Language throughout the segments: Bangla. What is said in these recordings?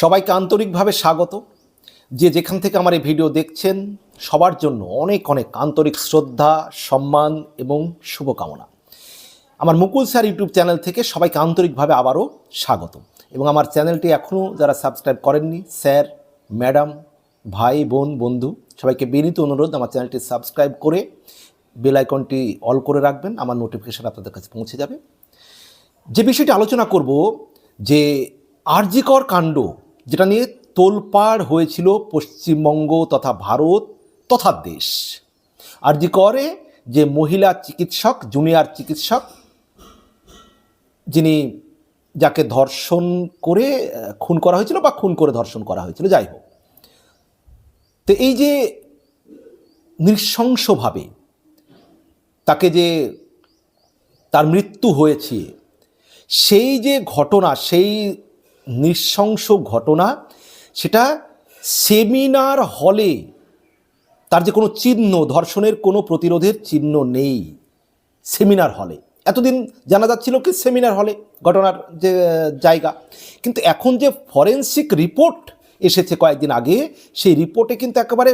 সবাইকে আন্তরিকভাবে স্বাগত। যে যেখান থেকে আমার এই ভিডিও দেখছেন, সবার জন্য অনেক অনেক আন্তরিক শ্রদ্ধা, সম্মান এবং শুভকামনা। আমার মুকুল স্যার ইউটিউব চ্যানেল থেকে সবাইকে আন্তরিকভাবে আবারও স্বাগত। এবং আমার চ্যানেলটি এখনও যারা সাবস্ক্রাইব করেননি, স্যার, ম্যাডাম, ভাই, বোন, বন্ধু, সবাইকে বিনীত অনুরোধ আমার চ্যানেলটি সাবস্ক্রাইব করে বেল আইকনটি অল করে রাখবেন, আমার নোটিফিকেশান আপনাদের কাছে পৌঁছে যাবে। যে বিষয়টি আলোচনা করব, যে আরজিকর কাণ্ড, যেটা নিয়ে তোলপাড় হয়েছিল পশ্চিমবঙ্গ তথা ভারত তথা দেশ। আরজিকরে যে মহিলা চিকিৎসক, জুনিয়র চিকিৎসক, যিনি যাকে ধর্ষণ করে খুন করা হয়েছিল বা খুন করে ধর্ষণ করা হয়েছিল, যাই হোক। তো এই যে নৃশংসভাবে তাকে যে তার মৃত্যু হয়েছে, সেই যে ঘটনা, সেই নৃশংস ঘটনা, সেটা সেমিনার হলে তার যে কোনো চিহ্ন, ধর্ষণের কোনো প্রতিরোধের চিহ্ন নেই সেমিনার হলে। এতদিন জানা যাচ্ছিল কি সেমিনার হলে ঘটনার যে জায়গা। কিন্তু এখন যে ফরেন্সিক রিপোর্ট এসেছে কয়েকদিন আগে, সেই রিপোর্টে কিন্তু একেবারে,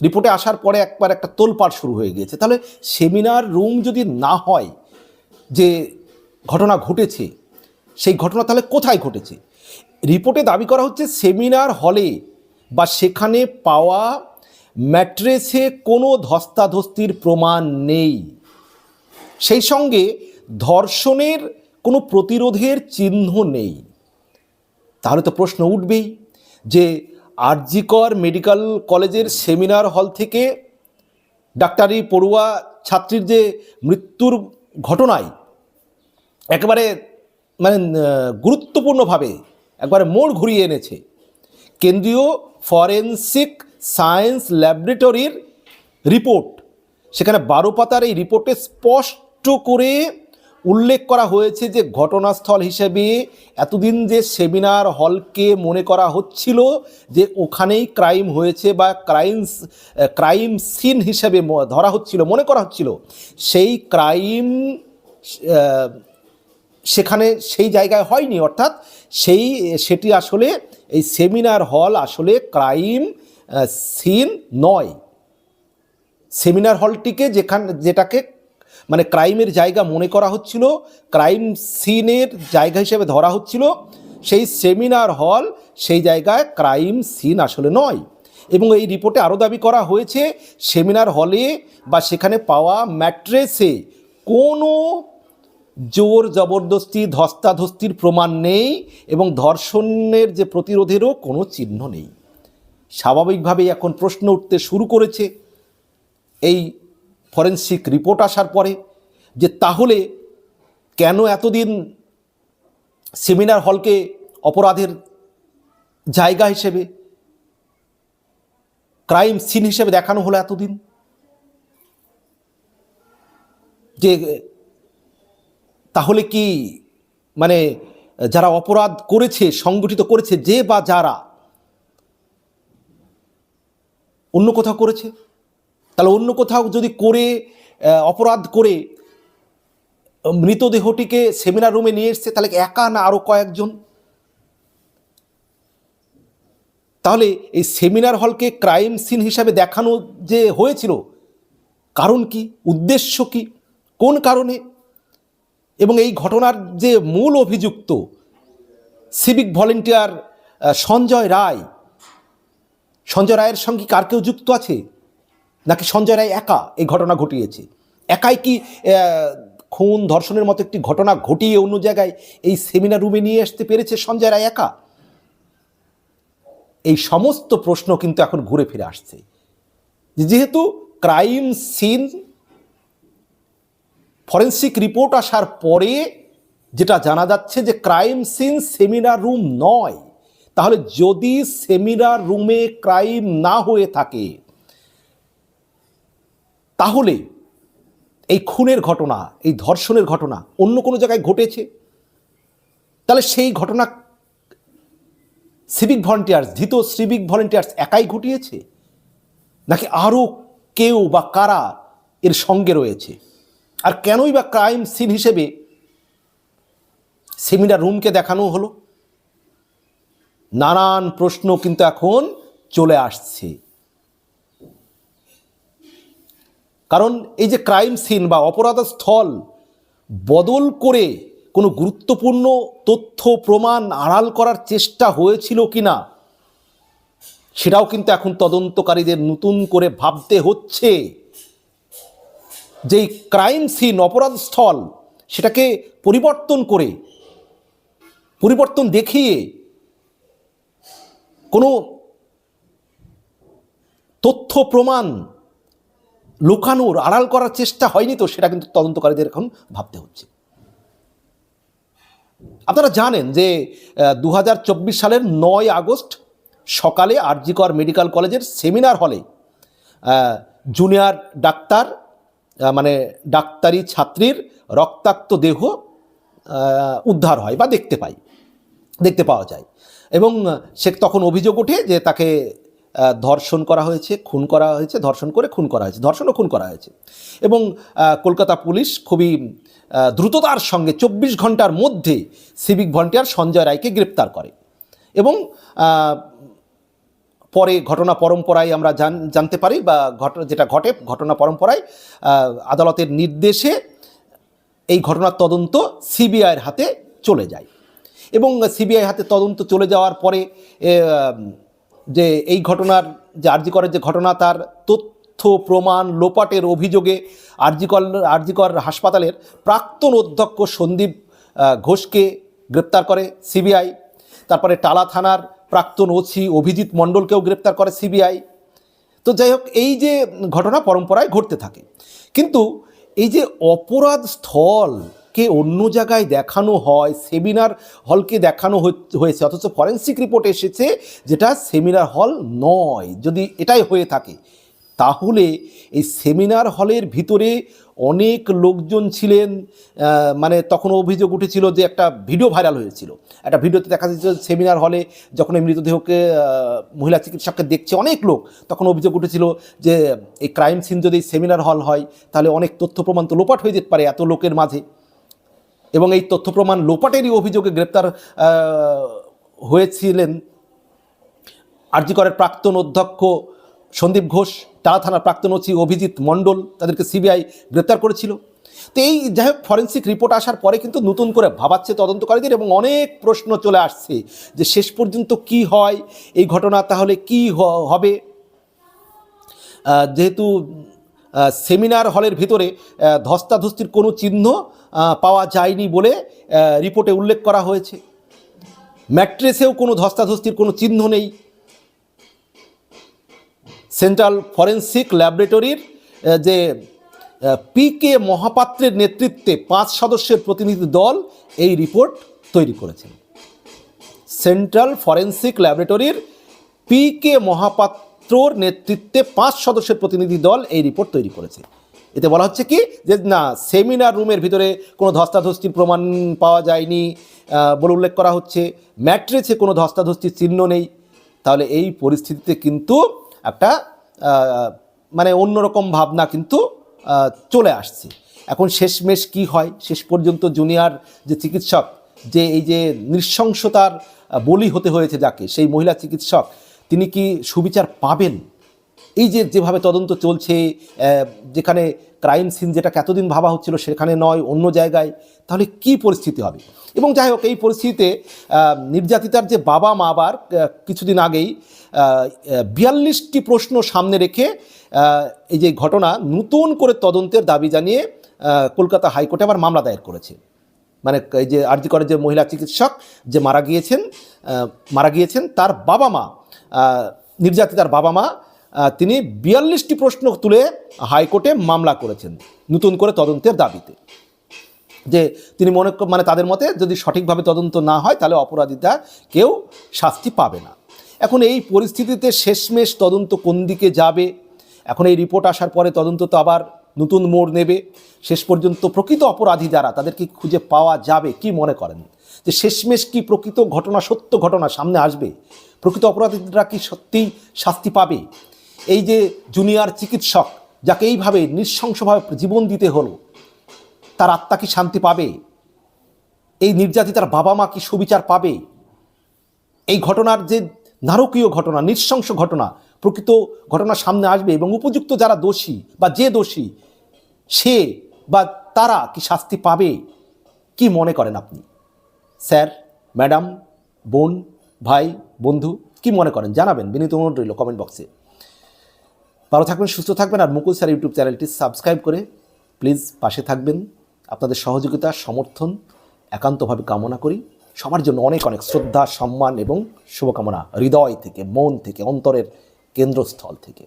রিপোর্টে আসার পরে একবার একটা তোলপাড় শুরু হয়ে গিয়েছে। তাহলে সেমিনার রুম যদি না হয়, যে ঘটনা ঘটেছে সেই ঘটনা তাহলে কোথায় ঘটেছে? রিপোর্টে দাবি করা হচ্ছে সেমিনার হলে বা সেখানে পাওয়া ম্যাট্রেসে কোনো ধস্তাধস্তির প্রমাণ নেই। সেই সঙ্গে ধর্ষণের কোনো প্রতিরোধের চিহ্ন নেই। তাহলে তো প্রশ্ন উঠবেই যে আরজিকর মেডিকেল কলেজের সেমিনার হল থেকে ডাক্তারি পড়ুয়া ছাত্রীর যে মৃত্যুর ঘটনায় একেবারে মানে গুরুত্বপূর্ণভাবে একবারে মোড় ঘুরিয়ে এনেছে। কেন্দ্রীয় ফরেন্সিক সায়েন্স ল্যাবরেটরির রিপোর্ট। সেখানে বারো পাতার এই রিপোর্টে স্পষ্ট করে উল্লেখ করা হয়েছে যে, ঘটনাস্থল হিসেবে এতদিন যে সেমিনার হলকে মনে করা হচ্ছিল যে, ওখানেই ক্রাইম হয়েছে বা ক্রাইম ক্রাইম সিন হিসেবে ধরা হচ্ছিল, মনে করা হচ্ছিল। সেই ক্রাইম সেখানে সেই জায়গায় হয়নি। অর্থাৎ সেই, সেটি আসলে এই সেমিনার হল আসলে ক্রাইম সিন নয়। সেমিনার হলটিকে যেখান, যেটাকে মানে ক্রাইমের জায়গা মনে করা হচ্ছিল, ক্রাইম সিনের জায়গা হিসেবে ধরা হচ্ছিল, সেই সেমিনার হল সেই জায়গায় ক্রাইম সিন আসলে নয়। এবং এই রিপোর্টে আরও দাবি করা হয়েছে, সেমিনার হলে বা সেখানে পাওয়া ম্যাট্রেসে কোনো জোর জবরদস্তি, ধস্তাধস্তির প্রমাণ নেই এবং ধর্ষণের যে প্রতিরোধেরও কোনো চিহ্ন নেই। স্বাভাবিকভাবেই এখন প্রশ্ন উঠতে শুরু করেছে। এই ফরেন্সিক রিপোর্ট আসার পরে যে তাহলে কেন এতদিন সেমিনার হলকে অপরাধের জায়গা হিসেবে, ক্রাইম সিন হিসেবে দেখানো হলো এতদিন? যে তাহলে কি মানে যারা অপরাধ করেছে, সংগঠিত করেছে, যে বা যারা অন্য কোথাও করেছে? তাহলে অন্য কোথাও যদি করে অপরাধ করে মৃতদেহটিকে সেমিনার রুমে নিয়ে এসছে, তাহলে একা না আরও কয়েকজন? তাহলে এই সেমিনার হলকে ক্রাইম সিন হিসাবে দেখানো যে হয়েছিল, কারণ কি? উদ্দেশ্য কি? কোন কারণে? এবং এই ঘটনার যে মূল অভিযুক্ত সিভিক ভলেন্টিয়ার সঞ্জয় রায়, সঞ্জয় রায়ের সঙ্গে কার কেউ যুক্ত আছে? নাকি সঞ্জয় রায় একা এই ঘটনা ঘটিয়েছে? একাই কি খুন ধর্ষণের মতো একটি ঘটনা ঘটিয়ে অন্য জায়গায় এই সেমিনার রুমে নিয়ে আসতে পেরেছে সঞ্জয় রায় একা? এই সমস্ত প্রশ্ন কিন্তু এখন ঘুরে ফিরে আসছে। যেহেতু ক্রাইম সিন ফরেন্সিক রিপোর্ট আসার পরে যেটা জানা যাচ্ছে যে ক্রাইম সিন সেমিনার রুম নয়। তাহলে যদি সেমিনার রুমে ক্রাইম না হয়ে থাকে, তাহলে এই খুনের ঘটনা, এই ধর্ষণের ঘটনা অন্য কোনো জায়গায় ঘটেছে? তাহলে সেই ঘটনা সিভিক ভলেন্টিয়ার্স ধৃত সিভিক ভলেন্টিয়ার্স একাই ঘটিয়েছে? নাকি আরও কেউ বা কারা এর সঙ্গে রয়েছে? আর কেনই বা ক্রাইম সিন হিসেবে সেমিনার রুমকে দেখানো হলো? নানান প্রশ্ন কিন্তু এখন চলে আসছে। কারণ এই যে ক্রাইম সিন বা অপরাধ স্থল বদল করে কোনো গুরুত্বপূর্ণ তথ্য, প্রমাণ আড়াল করার চেষ্টা হয়েছিল কি না সেটাও কিন্তু এখন তদন্তকারীদের নতুন করে ভাবতে হচ্ছে। যেই ক্রাইম সিন অপরাধ স্থল, সেটাকে পরিবর্তন করে, পরিবর্তন দেখিয়ে কোনো তথ্য, প্রমাণ লুকানোর, আড়াল করার চেষ্টা হয়নি তো, সেটা কিন্তু তদন্তকারীদের এখন ভাবতে হচ্ছে। আপনারা জানেন যে দু হাজার চব্বিশ সালের নয় আগস্ট সকালে আরজিকর মেডিকেল কলেজের সেমিনার হলে জুনিয়র ডাক্তার মানে ডাক্তারি ছাত্রীর রক্তাক্ত দেহ উদ্ধার হয় বা দেখতে পাই, দেখতে পাওয়া যায়। এবং সে তখন অভিযোগ ওঠে যে তাকে ধর্ষণ করা হয়েছে, খুন করা হয়েছে, ধর্ষণ করে খুন করা হয়েছে, ধর্ষণ ও খুন করা হয়েছে। এবং কলকাতা পুলিশ খুবই দ্রুততার সঙ্গে চব্বিশ ঘণ্টার মধ্যে সিভিক ভলেন্টিয়ার সঞ্জয় রায়কে গ্রেপ্তার করে। এবং পরে ঘটনা পরম্পরায় আমরা জান, জানতে পারি বা ঘটনা যেটা ঘটে, ঘটনা পরম্পরায় আদালতের নির্দেশে এই ঘটনার তদন্ত সিবিআইয়ের হাতে চলে যায়। এবং সিবিআই হাতে তদন্ত চলে যাওয়ার পরে যে এই ঘটনার যে আরজিকরের যে ঘটনা, তার তথ্য, প্রমাণ, লোপাটের অভিযোগে আরজিকর আরজিকর হাসপাতালের প্রাক্তন অধ্যক্ষ সন্দীপ ঘোষকে গ্রেপ্তার করে সিবিআই। তারপরে টালা থানার প্রাক্তন ওসি অভিজিৎ মণ্ডলকেও গ্রেপ্তার করে সিবিআই। তো যাই হোক, এই যে ঘটনা পরম্পরায় ঘটতে থাকে, কিন্তু এই যে অপরাধ স্থলকে অন্য জায়গায় দেখানো হয়, সেমিনার হলকে দেখানো হয়ে- হয়েছে, অথচ ফরেন্সিক রিপোর্ট এসেছে যেটা সেমিনার হল নয়। যদি এটাই হয়ে থাকে, তাহলে এই সেমিনার হলের ভিতরে অনেক লোকজন ছিলেন মানে তখন অভিযোগ উঠেছিল যে একটা ভিডিও ভাইরাল হয়েছিল। একটা ভিডিওতে দেখা যাচ্ছে সেমিনার হলে যখন এই মৃতদেহকে মহিলা চিকিৎসককে দেখছে অনেক লোক, তখন অভিযোগ উঠেছিল যে এই ক্রাইম সিন যদি সেমিনার হল হয়, তাহলে অনেক তথ্য প্রমাণ তো লোপাট হয়ে যেতে পারে এত লোকের মাঝে। এবং এই তথ্য প্রমাণ লোপাটেরই অভিযোগে গ্রেপ্তার হয়েছিলেন আরজিকরের প্রাক্তন অধ্যক্ষ সন্দীপ ঘোষ। টালা থানার প্রাক্তন ওসি অভিজিৎ মণ্ডল তাদেরকে সিবিআই গ্রেপ্তার করেছিল। তো এই যাই হোক, ফরেন্সিক রিপোর্ট আসার পরে কিন্তু নতুন করে ভাবাচ্ছে তদন্তকারীদের এবং অনেক প্রশ্ন চলে আসছে যে শেষ পর্যন্ত কি হয়, এই ঘটনা তাহলে কি হবে? যেহেতু সেমিনার হলের ভিতরে ধস্তাধস্তির কোনো চিহ্ন পাওয়া যায়নি বলে রিপোর্টে উল্লেখ করা হয়েছে। ম্যাট্রেসেও কোনো ধস্তাধস্তির কোনো চিহ্ন নেই। সেন্ট্রাল ফরেন্সিক ল্যাবরেটরির যে পি কে মহাপাত্রের নেতৃত্বে পাঁচ সদস্যের প্রতিনিধি দল এই রিপোর্ট তৈরি করেছেন। সেন্ট্রাল ফরেন্সিক ল্যাবরেটরির পি কে মহাপাত্রর নেতৃত্বে পাঁচ সদস্যের প্রতিনিধি দল এই রিপোর্ট তৈরি করেছে। এতে বলা হচ্ছে কি যে, না, সেমিনার রুমের ভিতরে কোনো ধস্তাধস্তির প্রমাণ পাওয়া যায়নি বলে উল্লেখ করা হচ্ছে। ম্যাট্রেসে কোনো ধস্তাধস্তির চিহ্ন নেই। তাহলে এই পরিস্থিতিতে কিন্তু একটা মানে অন্যরকম ভাবনা কিন্তু চলে আসছে। এখন শেষমেশ কি হয়? শেষ পর্যন্ত জুনিয়র যে চিকিৎসক, যে এই যে নৃশংসতার বলি হতে হয়েছে যাকে, সেই মহিলা চিকিৎসক, তিনি কি সুবিচার পাবেন? এই যে যেভাবে তদন্ত চলছে যেখানে ক্রাইম সিন যেটাকে এতদিন ভাবা হচ্ছিল সেখানে নয়, অন্য জায়গায়, তাহলে কি পরিস্থিতি হবে? এবং যাই হোক, এই পরিস্থিতিতে নির্যাতিতার যে বাবা মা আবার কিছুদিন আগেই বিয়াল্লিশটি প্রশ্ন সামনে রেখে এই যে ঘটনা নতুন করে তদন্তের দাবি জানিয়ে কলকাতা হাইকোর্টে আবার মামলা দায়ের করেছে। মানে এই যে আরজি করে যে মহিলা চিকিৎসক যে মারা গিয়েছেন মারা গিয়েছেন, তার বাবা মা নির্যাতিতার বাবা মা তিনি বিয়াল্লিশটি প্রশ্ন তুলে হাইকোর্টে মামলা করেছেন নতুন করে তদন্তের দাবিতে। যে তিনি মনে মানে তাদের মতে যদি সঠিকভাবে তদন্ত না হয়, তাহলে অপরাধীরা কেউ শাস্তি পাবে না। এখন এই পরিস্থিতিতে শেষমেশ তদন্ত কোন দিকে যাবে? এখন এই রিপোর্ট আসার পরে তদন্ত তো আবার নতুন মোড় নেবে। শেষ পর্যন্ত প্রকৃত অপরাধী যারা, তাদেরকে খুঁজে পাওয়া যাবে, কি মনে করেন? যে শেষমেশ কি প্রকৃত ঘটনা, সত্য ঘটনা সামনে আসবে? প্রকৃত অপরাধীরা কি সত্যিই শাস্তি পাবে? এই যে জুনিয়র চিকিৎসক, যাকে এইভাবে নৃশংসভাবে জীবন দিতে হলো, তার আত্মা কি শান্তি পাবে? এই নির্যাতিতার বাবা মা কি সুবিচার পাবে? এই ঘটনার যে নারকীয় ঘটনা, নৃশংস ঘটনা, প্রকৃত ঘটনা সামনে আসবে এবং উপযুক্ত যারা দোষী বা যে দোষী, সে বা তারা কি শাস্তি পাবে, কি মনে করেন আপনি? স্যার, ম্যাডাম, বোন, ভাই, বন্ধু, কি মনে করেন? জানাবেন, বিনীত অনুরোধ রইল কমেন্ট বক্সে ভালো থাকবেন, সুস্থ থাকবেন আর মুকুল স্যার ইউটিউব চ্যানেলটি সাবস্ক্রাইব করে প্লিজ পাশে থাকবেন। আপনাদের সহযোগিতা, সমর্থন, একান্তভাবে কামনা করি। সবার জন্য অনেক অনেক শ্রদ্ধা, সম্মান এবং শুভকামনা হৃদয় থেকে, মন থেকে, অন্তরের কেন্দ্রস্থল থেকে।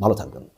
ভালো থাকবেন।